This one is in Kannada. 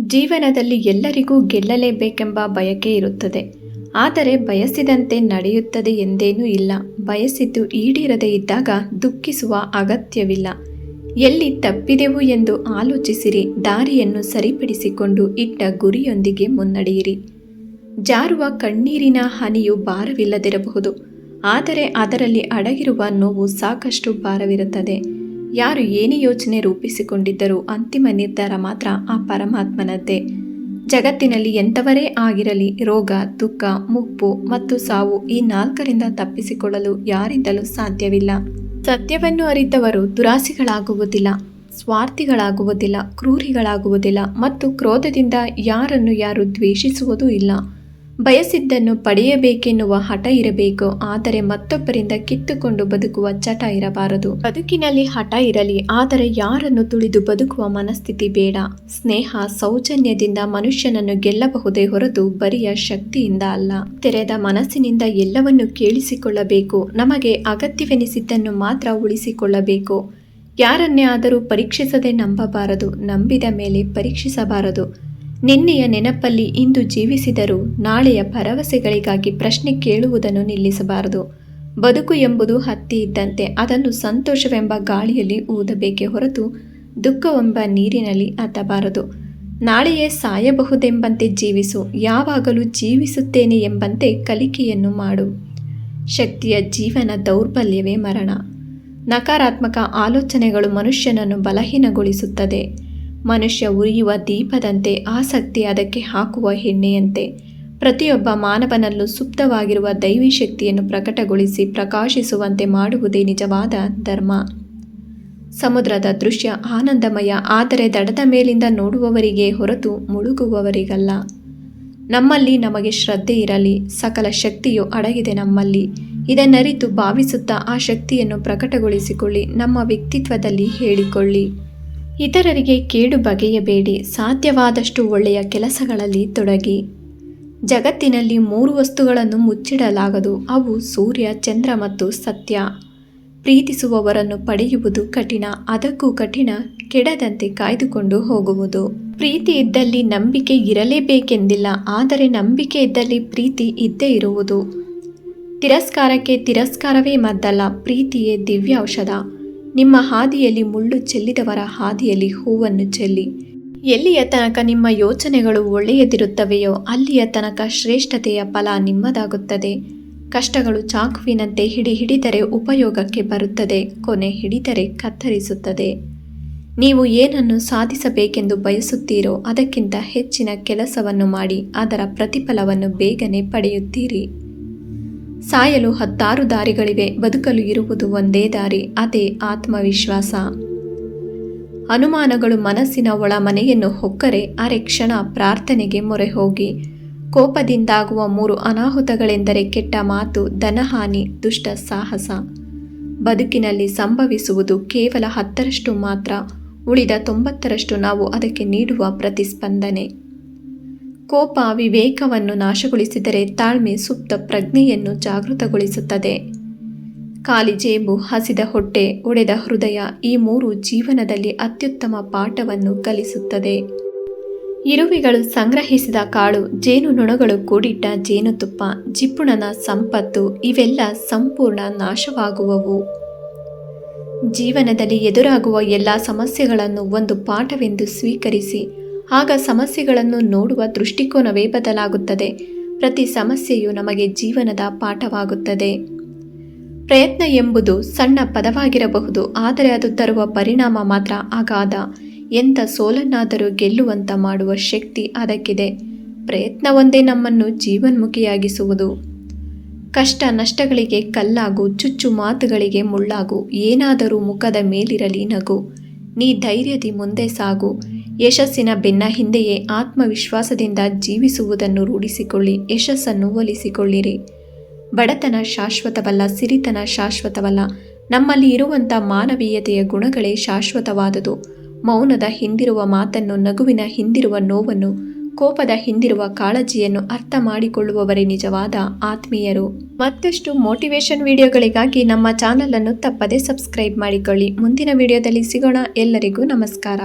ಜೀವನದಲ್ಲಿ ಎಲ್ಲರಿಗೂ ಗೆಲ್ಲಲೇಬೇಕೆಂಬ ಬಯಕೆ ಇರುತ್ತದೆ. ಆದರೆ ಬಯಸಿದಂತೆ ನಡೆಯುತ್ತದೆ ಎಂದೇನೂ ಇಲ್ಲ. ಬಯಸಿದ್ದು ಈಡೇರದೇ ಇದ್ದಾಗ ದುಃಖಿಸುವ ಅಗತ್ಯವಿಲ್ಲ. ಎಲ್ಲಿ ತಪ್ಪಿದೆವು ಎಂದು ಆಲೋಚಿಸಿರಿ. ದಾರಿಯನ್ನು ಸರಿಪಡಿಸಿಕೊಂಡು ಇಟ್ಟ ಗುರಿಯೊಂದಿಗೆ ಮುನ್ನಡೆಯಿರಿ. ಜಾರುವ ಕಣ್ಣೀರಿನ ಹನಿಯು ಭಾರವಿಲ್ಲದಿರಬಹುದು. ಆದರೆ ಅದರಲ್ಲಿ ಅಡಗಿರುವ ನೋವು ಸಾಕಷ್ಟು ಭಾರವಿರುತ್ತದೆ. ಯಾರು ಏನೇ ಯೋಚನೆ ರೂಪಿಸಿಕೊಂಡಿದ್ದರೂ ಅಂತಿಮ ನಿರ್ಧಾರ ಮಾತ್ರ ಆ ಪರಮಾತ್ಮನದ್ದೇ. ಜಗತ್ತಿನಲ್ಲಿ ಎಂಥವರೇ ಆಗಿರಲಿ, ರೋಗ, ದುಃಖ, ಮುಪ್ಪು ಮತ್ತು ಸಾವು ಈ ನಾಲ್ಕರಿಂದ ತಪ್ಪಿಸಿಕೊಳ್ಳಲು ಯಾರಿಂದಲೂ ಸಾಧ್ಯವಿಲ್ಲ. ಸತ್ಯವನ್ನು ಅರಿತವರು ದುರಾಸಿಗಳಾಗುವುದಿಲ್ಲ, ಸ್ವಾರ್ಥಿಗಳಾಗುವುದಿಲ್ಲ, ಕ್ರೂರಿಗಳಾಗುವುದಿಲ್ಲ ಮತ್ತು ಕ್ರೋಧದಿಂದ ಯಾರನ್ನು ಯಾರು ದ್ವೇಷಿಸುವುದೂ ಇಲ್ಲ. ಬಯಸಿದ್ದನ್ನು ಪಡೆಯಬೇಕೆನ್ನುವ ಹಠ ಇರಬೇಕು, ಆದರೆ ಮತ್ತೊಬ್ಬರಿಂದ ಕಿತ್ತುಕೊಂಡು ಬದುಕುವ ಚಟ ಇರಬಾರದು. ಬದುಕಿನಲ್ಲಿ ಹಠ ಇರಲಿ, ಆದರೆ ಯಾರನ್ನು ತುಳಿದು ಬದುಕುವ ಮನಸ್ಥಿತಿ ಬೇಡ. ಸ್ನೇಹ ಸೌಜನ್ಯದಿಂದ ಮನುಷ್ಯನನ್ನು ಗೆಲ್ಲಬಹುದೇ ಹೊರತು ಬರಿಯ ಶಕ್ತಿಯಿಂದ ಅಲ್ಲ. ತೆರೆದ ಮನಸ್ಸಿನಿಂದ ಎಲ್ಲವನ್ನು ಕೇಳಿಸಿಕೊಳ್ಳಬೇಕು, ನಮಗೆ ಅಗತ್ಯವೆನಿಸಿದ್ದನ್ನು ಮಾತ್ರ ಉಳಿಸಿಕೊಳ್ಳಬೇಕು. ಯಾರನ್ನೇ ಆದರೂ ಪರೀಕ್ಷಿಸದೆ ನಂಬಬಾರದು, ನಂಬಿದ ಮೇಲೆ ಪರೀಕ್ಷಿಸಬಾರದು. ನಿನ್ನೆಯ ನೆನಪಲ್ಲಿ ಇಂದು ಜೀವಿಸಿದರೂ ನಾಳೆಯ ಭರವಸೆಗಳಿಗಾಗಿ ಪ್ರಶ್ನೆ ಕೇಳುವುದನ್ನು ನಿಲ್ಲಿಸಬಾರದು. ಬದುಕು ಎಂಬುದು ಹತ್ತಿ ಇದ್ದಂತೆ ಅದನ್ನು ಸಂತೋಷವೆಂಬ ಗಾಳಿಯಲ್ಲಿ ಊದಬೇಕೆ ಹೊರತು ದುಃಖವೆಂಬ ನೀರಿನಲ್ಲಿ ಅತ್ತಬಾರದು ನಾಳೆಯೇ ಸಾಯಬಹುದೆಂಬಂತೆ ಜೀವಿಸು, ಯಾವಾಗಲೂ ಜೀವಿಸುತ್ತೇನೆ ಎಂಬಂತೆ ಕಲಿಕೆಯನ್ನು ಮಾಡು. ಶಕ್ತಿಯ ಜೀವನ ದೌರ್ಬಲ್ಯವೇ ಮರಣ. ನಕಾರಾತ್ಮಕ ಆಲೋಚನೆಗಳು ಮನುಷ್ಯನನ್ನು ಬಲಹೀನಗೊಳಿಸುತ್ತದೆ. ಮನುಷ್ಯ ಉರಿಯುವ ದೀಪದಂತೆ ಆಸಕ್ತಿ ಅದಕ್ಕೆ ಹಾಕುವ ಹೆಣ್ಣೆಯಂತೆ. ಪ್ರತಿಯೊಬ್ಬ ಮಾನವನಲ್ಲೂ ಸುಪ್ತವಾಗಿರುವ ದೈವಿ ಶಕ್ತಿಯನ್ನು ಪ್ರಕಟಗೊಳಿಸಿ ಪ್ರಕಾಶಿಸುವಂತೆ ಮಾಡುವುದೇ ನಿಜವಾದ ಧರ್ಮ. ಸಮುದ್ರದ ದೃಶ್ಯ ಆನಂದಮಯ, ಆದರೆ ದಡದ ಮೇಲಿಂದ ನೋಡುವವರಿಗೆ ಹೊರತು ಮುಳುಗುವವರಿಗಲ್ಲ. ನಮ್ಮಲ್ಲಿ ನಮಗೆ ಶ್ರದ್ಧೆ ಇರಲಿ, ಸಕಲ ಶಕ್ತಿಯು ಅಡಗಿದೆ ನಮ್ಮಲ್ಲಿ. ಇದನ್ನರಿತು ಭಾವಿಸುತ್ತಾ ಆ ಶಕ್ತಿಯನ್ನು ಪ್ರಕಟಗೊಳಿಸಿಕೊಳ್ಳಿ, ನಮ್ಮ ವ್ಯಕ್ತಿತ್ವದಲ್ಲಿ ಹೇಳಿಕೊಳ್ಳಿ. ಇತರರಿಗೆ ಕೇಡು ಬಗೆಯಬೇಡಿ, ಸಾಧ್ಯವಾದಷ್ಟು ಒಳ್ಳೆಯ ಕೆಲಸಗಳಲ್ಲಿ ತೊಡಗಿ. ಜಗತ್ತಿನಲ್ಲಿ ಮೂರು ವಸ್ತುಗಳನ್ನು ಮುಚ್ಚಿಡಲಾಗದು, ಅವು ಸೂರ್ಯ, ಚಂದ್ರ ಮತ್ತು ಸತ್ಯ. ಪ್ರೀತಿಸುವವರನ್ನು ಪಡೆಯುವುದು ಕಠಿಣ, ಅದಕ್ಕೂ ಕಠಿಣ, ಕೆಡದಂತೆ ಕಾಯ್ದುಕೊಂಡು ಹೋಗುವುದು. ಪ್ರೀತಿ ಇದ್ದಲ್ಲಿ ನಂಬಿಕೆ ಇರಲೇಬೇಕೆಂದಿಲ್ಲ, ಆದರೆ ನಂಬಿಕೆ ಇದ್ದಲ್ಲಿ ಪ್ರೀತಿ ಇದ್ದೇ ಇರುವುದು. ತಿರಸ್ಕಾರಕ್ಕೆ ತಿರಸ್ಕಾರವೇ ಮದ್ದಲ್ಲ, ಪ್ರೀತಿಯೇ ದಿವ್ಯ ಔಷಧ ನಿಮ್ಮ ಹಾದಿಯಲ್ಲಿ ಮುಳ್ಳು ಚೆಲ್ಲಿದವರ ಹಾದಿಯಲ್ಲಿ ಹೂವನ್ನು ಚೆಲ್ಲಿ. ಎಲ್ಲಿಯ ತನಕ ನಿಮ್ಮ ಯೋಚನೆಗಳು ಒಳ್ಳೆಯದಿರುತ್ತವೆಯೋ ಅಲ್ಲಿಯ ತನಕ ಶ್ರೇಷ್ಠತೆಯ ಫಲ ನಿಮ್ಮದಾಗುತ್ತದೆ. ಕಷ್ಟಗಳು ಚಾಕುವಿನಂತೆ ಹಿಡಿ ಹಿಡಿದರೆ ಉಪಯೋಗಕ್ಕೆ ಬರುತ್ತದೆ, ಕೊನೆ ಹಿಡಿದರೆ ಕತ್ತರಿಸುತ್ತದೆ. ನೀವು ಏನನ್ನು ಸಾಧಿಸಬೇಕೆಂದು ಬಯಸುತ್ತೀರೋ ಅದಕ್ಕಿಂತ ಹೆಚ್ಚಿನ ಕೆಲಸವನ್ನು ಮಾಡಿ, ಅದರ ಪ್ರತಿಫಲವನ್ನು ಬೇಗನೆ ಪಡೆಯುತ್ತೀರಿ. ಸಾಯಲು ಹತ್ತಾರು ದಾರಿಗಳಿವೆ, ಬದುಕಲು ಇರುವುದು ಒಂದೇ ದಾರಿ, ಅದೇ ಆತ್ಮವಿಶ್ವಾಸ. ಅನುಮಾನಗಳು ಮನಸ್ಸಿನ ಒಳ ಮನೆಯನ್ನು ಹೊಕ್ಕರೆ, ಅರೆ ಕ್ಷಣ ಪ್ರಾರ್ಥನೆಗೆ ಮೊರೆ ಹೋಗಿ ಕೋಪದಿಂದಾಗುವ ಮೂರು ಅನಾಹುತಗಳೆಂದರೆ ಕೆಟ್ಟ ಮಾತು, ಧನಹಾನಿ, ದುಷ್ಟ ಸಾಹಸ. ಬದುಕಿನಲ್ಲಿ ಸಂಭವಿಸುವುದು ಕೇವಲ ಹತ್ತರಷ್ಟು ಮಾತ್ರ, ಉಳಿದ ತೊಂಬತ್ತರಷ್ಟು ನಾವು ಅದಕ್ಕೆ ನೀಡುವ ಪ್ರತಿಸ್ಪಂದನೆ. ಕೋಪ ವಿವೇಕವನ್ನು ನಾಶಗೊಳಿಸಿದರೆ ತಾಳ್ಮೆ ಸುಪ್ತ ಪ್ರಜ್ಞೆಯನ್ನು ಜಾಗೃತಗೊಳಿಸುತ್ತದೆ. ಖಾಲಿ ಜೇಬು, ಹಸಿದ ಹೊಟ್ಟೆ, ಒಡೆದ ಹೃದಯ ಈ ಮೂರು ಜೀವನದಲ್ಲಿ ಅತ್ಯುತ್ತಮ ಪಾಠವನ್ನು ಕಲಿಸುತ್ತದೆ. ಇರುವೆಗಳು ಸಂಗ್ರಹಿಸಿದ ಕಾಳು ಜೇನುನೊಣಗಳು ಕೂಡಿಟ್ಟ ಜೇನುತುಪ್ಪ, ಜಿಪ್ಪುಣನ ಸಂಪತ್ತು ಇವೆಲ್ಲ ಸಂಪೂರ್ಣ ನಾಶವಾಗುವವು. ಜೀವನದಲ್ಲಿ ಎದುರಾಗುವ ಎಲ್ಲ ಸಮಸ್ಯೆಗಳನ್ನು ಒಂದು ಪಾಠವೆಂದು ಸ್ವೀಕರಿಸಿ ಆಗ ಸಮಸ್ಯೆಗಳನ್ನು ನೋಡುವ ದೃಷ್ಟಿಕೋನವೇ ಬದಲಾಗುತ್ತದೆ. ಪ್ರತಿ ಸಮಸ್ಯೆಯು ನಮಗೆ ಜೀವನದ ಪಾಠವಾಗುತ್ತದೆ. ಪ್ರಯತ್ನ ಎಂಬುದು ಸಣ್ಣ ಪದವಾಗಿರಬಹುದು, ಆದರೆ ಅದು ತರುವ ಪರಿಣಾಮ ಮಾತ್ರ ಅಗಾಧ. ಎಂಥ ಸೋಲನ್ನಾದರೂ ಗೆಲ್ಲುವಂತ ಮಾಡುವ ಶಕ್ತಿ ಅದಕ್ಕಿದೆ. ಪ್ರಯತ್ನವೊಂದೇ ನಮ್ಮನ್ನು ಜೀವನ್ಮುಖಿಯಾಗಿಸುವುದು. ಕಷ್ಟ ನಷ್ಟಗಳಿಗೆ ಕಲ್ಲಾಗು, ಚುಚ್ಚು ಮಾತುಗಳಿಗೆ ಮುಳ್ಳಾಗು, ಏನಾದರೂ ಮುಖದ ಮೇಲಿರಲಿ ನಗು. ನೀ ಧೈರ್ಯದಿ ಮುಂದೆ ಸಾಗು. ಯಶಸ್ಸಿನ ಬೆನ್ನ ಹಿಂದೆಯೇ ಆತ್ಮವಿಶ್ವಾಸದಿಂದ ಜೀವಿಸುವುದನ್ನು ರೂಢಿಸಿಕೊಳ್ಳಿ, ಯಶಸ್ಸನ್ನು ಒಲಿಸಿಕೊಳ್ಳಿರಿ. ಬಡತನ ಶಾಶ್ವತವಲ್ಲ, ಸಿರಿತನ ಶಾಶ್ವತವಲ್ಲ. ನಮ್ಮಲ್ಲಿ ಇರುವಂಥ ಮಾನವೀಯತೆಯ ಗುಣಗಳೇ ಶಾಶ್ವತವಾದುದು. ಮೌನದ ಹಿಂದಿರುವ ಮಾತನ್ನು, ನಗುವಿನ ಹಿಂದಿರುವ ನೋವನ್ನು, ಕೋಪದ ಹಿಂದಿರುವ ಕಾಳಜಿಯನ್ನು ಅರ್ಥ ಮಾಡಿಕೊಳ್ಳುವವರೇ ನಿಜವಾದ ಆತ್ಮೀಯರು. ಮತ್ತಷ್ಟು ಮೋಟಿವೇಶನ್ ವಿಡಿಯೋಗಳಿಗಾಗಿ ನಮ್ಮ ಚಾನಲನ್ನು ತಪ್ಪದೇ ಸಬ್ಸ್ಕ್ರೈಬ್ ಮಾಡಿಕೊಳ್ಳಿ. ಮುಂದಿನ ವಿಡಿಯೋದಲ್ಲಿ ಸಿಗೋಣ. ಎಲ್ಲರಿಗೂ ನಮಸ್ಕಾರ.